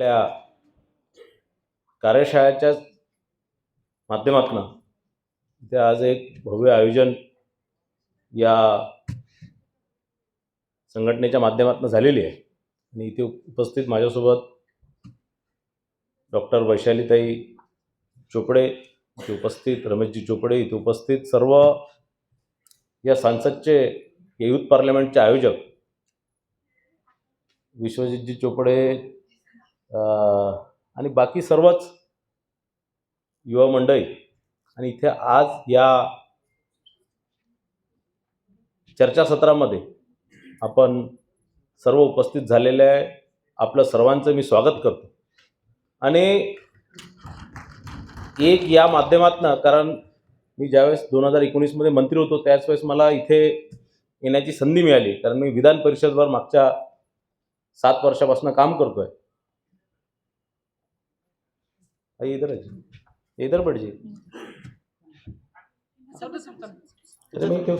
आपल्या कार्यशाळेच्या माध्यमातून इथे आज एक भव्य आयोजन या संघटनेच्या माध्यमातून झालेली आहे. आणि इथे उपस्थित माझ्यासोबत डॉक्टर वैशालीताई चोपडे इथे उपस्थित रमेशजी चोपडे इथे उपस्थित सर्व या सांसदचे युथ पार्लमेंटचे आयोजक विश्वजितजी चोपडे आणि बाकी सर्वच युवा मंडळी आणि इथे आज या चर्चासत्रामध्ये आपण सर्व उपस्थित झालेले आहे. आपलं सर्वांचं मी स्वागत करतो. आणि एक या माध्यमातनं कारण मी ज्यावेळेस दोन हजार एकोणीसमध्ये मंत्री होतो त्याच वेळेस मला इथे येण्याची संधी मिळाली. कारण मी विधान परिषदवर मागच्या सात वर्षापासून काम करतोय. आहे जी. इधर बैठ जी। अरे क्यों?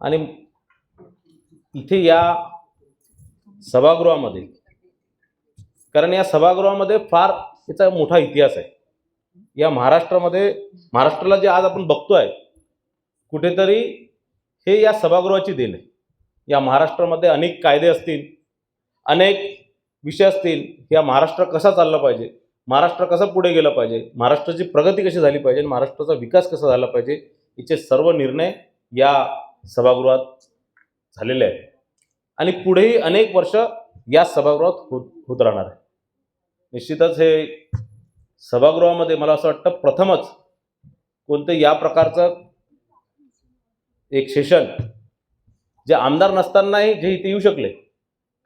आणि इथे या सभागृहामध्ये कारण या सभागृहामध्ये फार याचा मोठा इतिहास आहे. या महाराष्ट्रामध्ये महाराष्ट्राला जे आज आपण बघतोय कुठेतरी हे या सभागृहाची देण आहे. या महाराष्ट्रामध्ये अनेक कायदे असतील अनेक विषय असतील या महाराष्ट्र कसा चालला पाहिजे महाराष्ट्र कसा पुढे गेला पाहिजे महाराष्ट्राची प्रगती कशी झाली पाहिजे आणि महाराष्ट्राचा विकास कसा झाला पाहिजे याचे सर्व निर्णय या सभागृहात झालेले आहेत. आणि पुढेही अनेक वर्ष या सभागृहात होत होत राहणार आहे. निश्चितच हे सभागृहामध्ये मला असं वाटतं प्रथमच कोणतं या प्रकारचं एक सेशन जे आमदार नसतानाही जे इथे येऊ शकले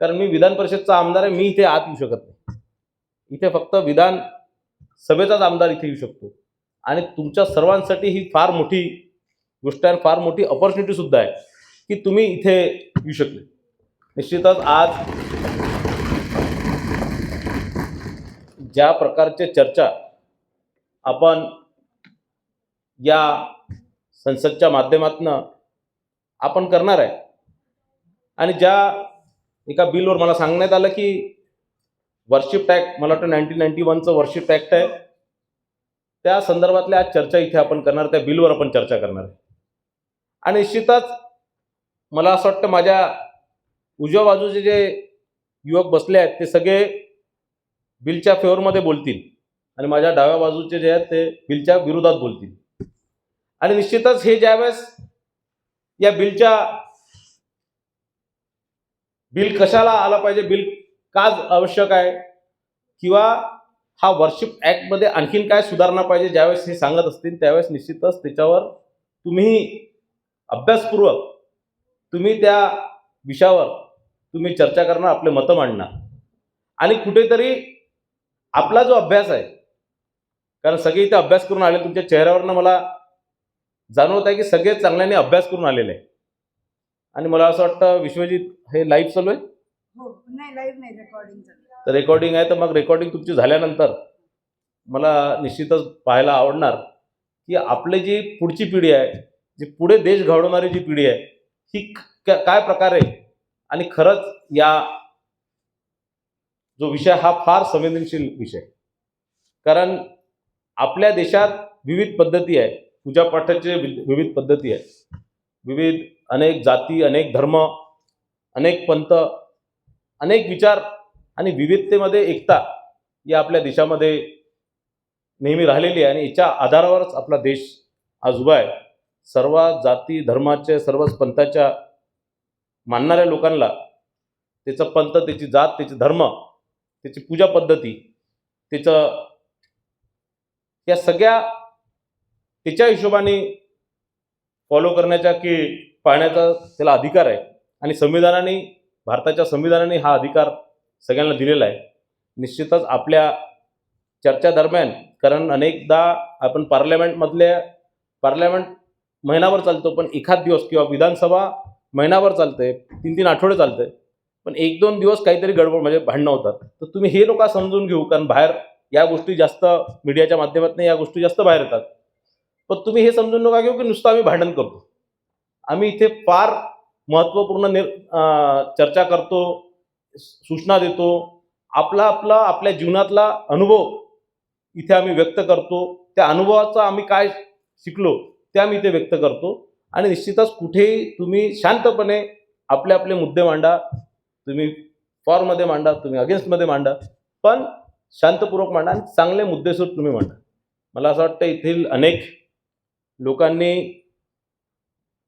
कारण मी विधान परिषदचा आमदार आहे मी इथे आत येऊ शकत नाही. इथे फक्त विधान सभेचाच आमदार इथे येऊ शकतो. आणि तुमच्या सर्वांसाठी ही फार मोठी गोष्ट आहे आणि फार मोठी ऑपॉर्च्युनिटी सुद्धा आहे की तुम्ही इथे येऊ शकले. निश्चितच आज ज्या प्रकारचे चर्चा आपण या संसदच्या माध्यमातून आपण करणार आहे आणि ज्या एका बिलवर मला सांगण्यात आलं की वर्शिप टॅक्ट मला वाटतं नाईन्टीन नाईन्टी वनचं वर्शिप टॅक्ट आहे. त्या संदर्भातल्या आज चर्चा इथे आपण करणार त्या बिलवर आपण चर्चा करणार आहे. आणि निश्चितच मला असं वाटतं माझ्या उजव्या बाजूचे जे युवक बसले आहेत ते सगळे बिलच्या फेवरमध्ये बोलतील. आणि माझ्या डाव्या बाजूचे जे आहेत ते बिलच्या विरोधात बोलतील. आणि निश्चितच हे ज्यावेळेस या बिलच्या बिल कशाला आलं पाहिजे? बिल का आवश्यक आहे? किंवा हा वर्शिप ॲक्टमध्ये आणखीन काय सुधारणा पाहिजे? ज्यावेळेस हे सांगत असतील त्यावेळेस निश्चितच त्याच्यावर तुम्ही अभ्यासपूर्वक तुम्ही त्या विषयावर तुम्ही चर्चा करणार आपले मतं मांडणार. आणि कुठेतरी आपला जो अभ्यास आहे कारण सगळे इथे अभ्यास करून आले तुमच्या चेहऱ्यावरनं मला जाणवत आहे की सगळे चांगल्याने अभ्यास करून आलेले आहे आणि मला असं वाटतं विश्वजित हे लाईव्ह चालू आहे? हो नाही लाईव्ह नाही रेकॉर्डिंग चालू तर रेकॉर्डिंग आहे तर मग रेकॉर्डिंग तुमची झाल्यानंतर मला निश्चितच पाहायला आवडणार की आपली जी पुढची पिढी आहे जी पुढे देश घडवणारी जी पिढी आहे ही काय प्रकारे आणि खरंच या जो विषय हा फार संवेदनशील विषय. आहे. कारण आपल्या देशात विविध पद्धती आहे पूजापाठाचे विविध पद्धती आहे विविध अनेक जाती अनेक धर्म अनेक पंथ अनेक विचार आणि विविधतेमध्ये एकता या आपल्या देशामध्ये नेहमी राहिलेली आहे आणि याच्या आधारावरच आपला देश आज उभा आहे. सर्व जाती धर्माच्या सर्वच पंथाच्या मानणाऱ्या लोकांना त्याचं पंथ त्याची जात त्याचे धर्म त्याची पूजा पद्धती त्याचं या सगळ्या त्याच्या हिशोबाने फॉलो करण्याचा की पाहण्याचा त्याला अधिकार आहे. आणि संविधानाने भारताच्या संविधानाने हा अधिकार सगळ्यांना दिलेला आहे. निश्चितच आपल्या चर्चा दरम्यान कारण अनेकदा आपण पार्लमेंटमधल्या पार्लमेंट महिनाभर चालतो पण एखाद दिवस किंवा विधानसभा महिनाभर चालते तीन तीन आठवडे चालते पण एक दोन दिवस काहीतरी गडबड म्हणजे भांडणं होतात. तर तुम्ही हे लोक समजून घेऊ कारण बाहेर या गोष्टी जास्त मीडियाच्या माध्यमातून या गोष्टी जास्त बाहेर येतात. पण तुम्ही हे समजून नका घेऊ की नुसतं आम्ही भांडण करतो. आम्ही इथे फार महत्त्वपूर्ण निर चर्चा करतो सूचना देतो. आपला आपला आपल्या जीवनातला अनुभव इथे आम्ही व्यक्त करतो. त्या अनुभवाचा आम्ही काय शिकलो ते आम्ही इथे व्यक्त करतो. आणि निश्चितच कुठेही तुम्ही शांतपणे आपले आपले मुद्दे मांडा. तुम्ही फॉरमध्ये मांडा तुम्ही अगेन्स्टमध्ये मांडा. पण शांतपूर्वक मांडा आणि चांगले मुद्देसूद तुम्ही मांडा. मला असं वाटतं येथील अनेक लोकांनी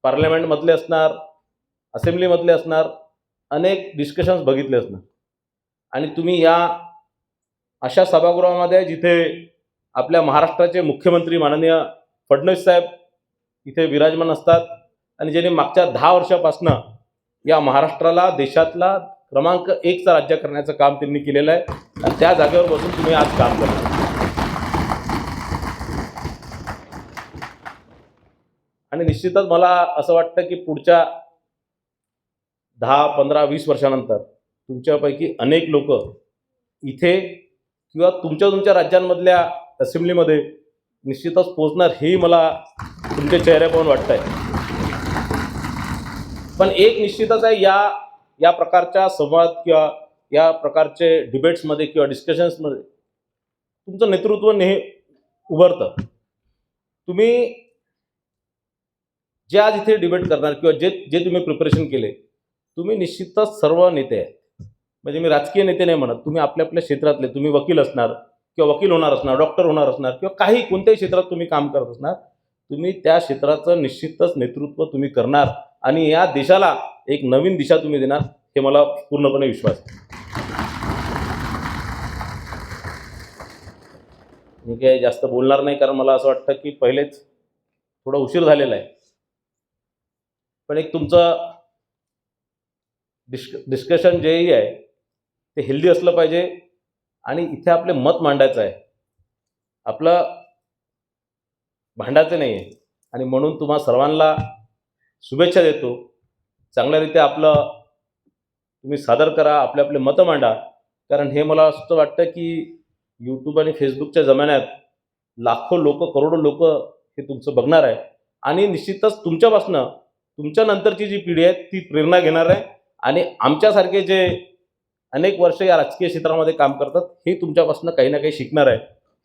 पार्लमेंटमधले असणार असेंब्लीमधले असणार अनेक डिस्कशन्स बघितले असणार. आणि तुम्ही या अशा सभागृहामध्ये जिथे आपल्या महाराष्ट्राचे मुख्यमंत्री माननीय फडणवीस साहेब इथे विराजमान असतात आणि ज्यांनी मागच्या दहा वर्षापासनं या महाराष्ट्राला देशातला क्रमांक एकचा राज्य करण्याचं काम त्यांनी केलेलं आहे आणि त्या जागेवर बसून तुम्ही आज काम करता आणि निश्चितच मला असं वाटतं की पुढच्या दहा पंधरा वीस वर्षानंतर तुमच्यापैकी अनेक लोक इथे किंवा तुमच्या तुमच्या राज्यांमधल्या असेंब्लीमध्ये निश्चितच पोचणार हेही मला तुमच्या चेहऱ्या पाहून वाटतं आहे पण एक निश्चितच आहे या या प्रकारच्या संवाद किंवा या प्रकारचे डिबेट्समध्ये किंवा डिस्कशन्समध्ये तुमचं नेतृत्व नेह उभरतं. तुम्ही जे आज इथे डिबेट करणार किंवा जे जे तुम्ही प्रिपरेशन केले तुम्ही निश्चितच सर्व नेते आहेत. म्हणजे मी राजकीय नेते नाही म्हणत तुम्ही आपल्या आपल्या क्षेत्रातले तुम्ही वकील असणार किंवा वकील होणार असणार डॉक्टर होणार असणार किंवा काही कोणत्याही क्षेत्रात तुम्ही काम करत असणार तुम्ही त्या क्षेत्राचं निश्चितच नेतृत्व तुम्ही करणार आणि या देशाला एक नवीन दिशा तुम्ही देणार हे मला पूर्णपणे विश्वास आहे. मी काही जास्त बोलणार नाही कारण मला असं वाटतं की पहिलेच थोडा उशीर झालेला आहे. पण एक तुमचं डिस्क डिस्कशन जेही आहे ते हेल्दी असलं पाहिजे आणि इथे आपले मत मांडायचं आहे. आपलं भांडायचं नाही आहे. आणि म्हणून तुम्हा सर्वांना शुभेच्छा देतो. चांगल्यारीत्या आपलं तुम्ही सादर करा आपले आपले मतं मांडा. कारण हे मला असं वाटतं की यूट्यूब आणि फेसबुकच्या जमान्यात लाखो लोक करोडो लोक हे तुमचं बघणार आहे. आणि निश्चितच तुमच्यापासनं तुमच्या नंतरची जी पिढी आहे ती प्रेरणा घेणार आहे. आणि आमच्यासारखे जे अनेक वर्ष या राजकीय क्षेत्रामध्ये काम करतात हे तुमच्यापासून काही ना काही शिकणार आहे.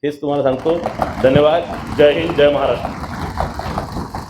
हेच तुम्हाला सांगतो. धन्यवाद. जय हिंद जय महाराष्ट्र.